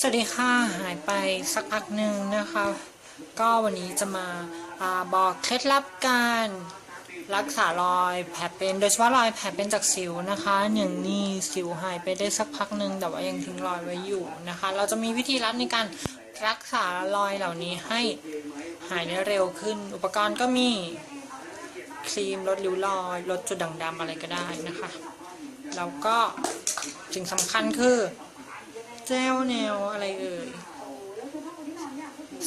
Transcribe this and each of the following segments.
สวัสดีค่ะ หายไปสักพักหนึ่งนะคะ ก็วันนี้จะมาอาบอกเคล็ดลับการรักษารอยแผลเป็นโดยเฉพาะรอยแผลเป็นจากสิวนะคะอย่างนี้สิวหายไปได้สักพักหนึ่งแต่ว่ายังทิ้งรอยไว้อยู่นะคะ เราจะมีวิธีลัดในการรักษารอยเหล่านี้ให้หายได้เร็วขึ้น อุปกรณ์ก็มีครีมลดริ้วรอยลดจุดด่างดำอะไรก็ได้นะคะแล้วก็สิ่งสำคัญคือ เจลแนวอะไรเอ่ย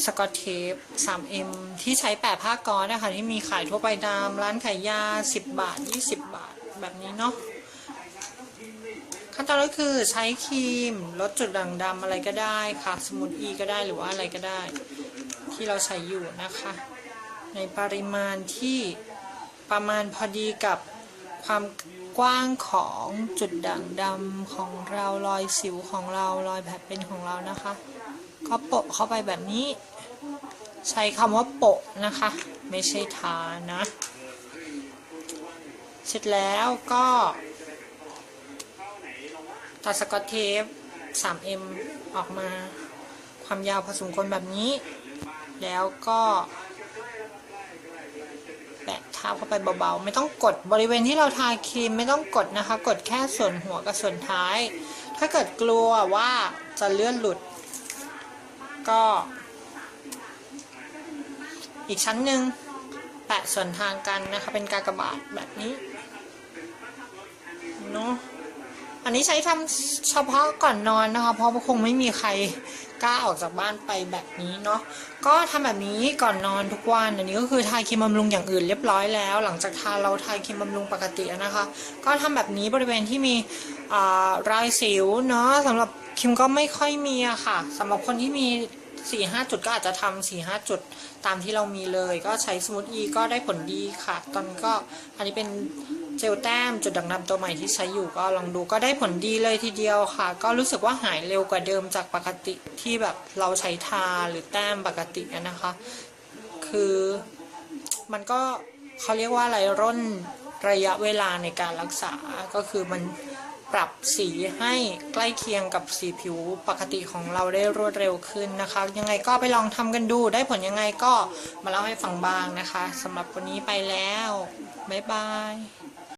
สกอตเทป 3M ที่ใช้แปะผ้าก๊อซนะคะที่มีขายทั่วไปตามร้านขายยา 10 บาท 20 บาทแบบนี้เนาะขั้นตอนก็คือใช้ครีมลดจุดด่างดำอะไรก็ได้ค่ะสมุนอีก็ได้หรือว่าอะไรก็ได้ ที่เราใช้อยู่นะคะ ในปริมาณที่ประมาณพอดีกับ ความกว้างของจุดด่างดำของเรารอยสิวของเรารอยแผลเป็นของเรานะคะ ก็โปะเข้าไปแบบนี้ ใช้คำว่าโปะนะคะ ไม่ใช่ทานะเสร็จแล้วก็ตัดสกอตเทป 3M ออกมาความยาวพอสมควรแบบนี้ แล้วก็ แปะทาเข้าไปเบาๆ ไม่ต้องกดบริเวณที่เราทาครีมไม่ต้องกดนะคะ กดแค่ส่วนหัวกับส่วนท้าย ถ้าเกิดกลัวว่าจะเลื่อนหลุด ก็ อีกชั้นหนึ่งแปะส่วนทางกันนะคะ เป็นกากบาทแบบนี้ อันนี้ใช้ทำเฉพาะก่อนนอนนะคะ เพราะว่าคงไม่มีใครกล้าออกจากบ้านไปแบบนี้เนาะก็ทำแบบนี้ก่อนนอนทุกวันอันนี้ก็คือทาครีมบำรุงอย่างอื่นเรียบร้อยแล้ว หลังจากทาเราทาครีมบำรุงปกตินะคะ ก็ทำแบบนี้บริเวณที่มีรารอยสิวเนาะสำหรับคิมก็ไม่ค่อยมีอะค่ะสำหรับคนที่มี สี่ห้าจุดก็อาจจะทำสี่ห้าจุดตามที่เรามีเลย ก็ใช้สมูทอีก็ได้ผลดีค่ะ ตอนนี้ก็อันนี้เป็นเจลแต้มจุดด่างดำตัวใหม่ที่ใช้อยู่ก็ลองดูก็ได้ผลดีเลยทีเดียวค่ะ ก็รู้สึกว่าหายเร็วกว่าเดิมจากปกติที่แบบเราใช้ทาหรือแต้มปกตินะคะ คือมันก็เขาเรียกว่าอะไรร่นระยะเวลาในการรักษาก็คือมัน ปรับสีให้ใกล้เคียงกับสีผิวปกติของเราได้รวดเร็วขึ้นนะคะ ยังไงก็ไปลองทำกันดู ได้ผลยังไงก็มาเล่าให้ฟังบ้างนะคะสำหรับวันนี้ไปแล้ว บ๊ายบาย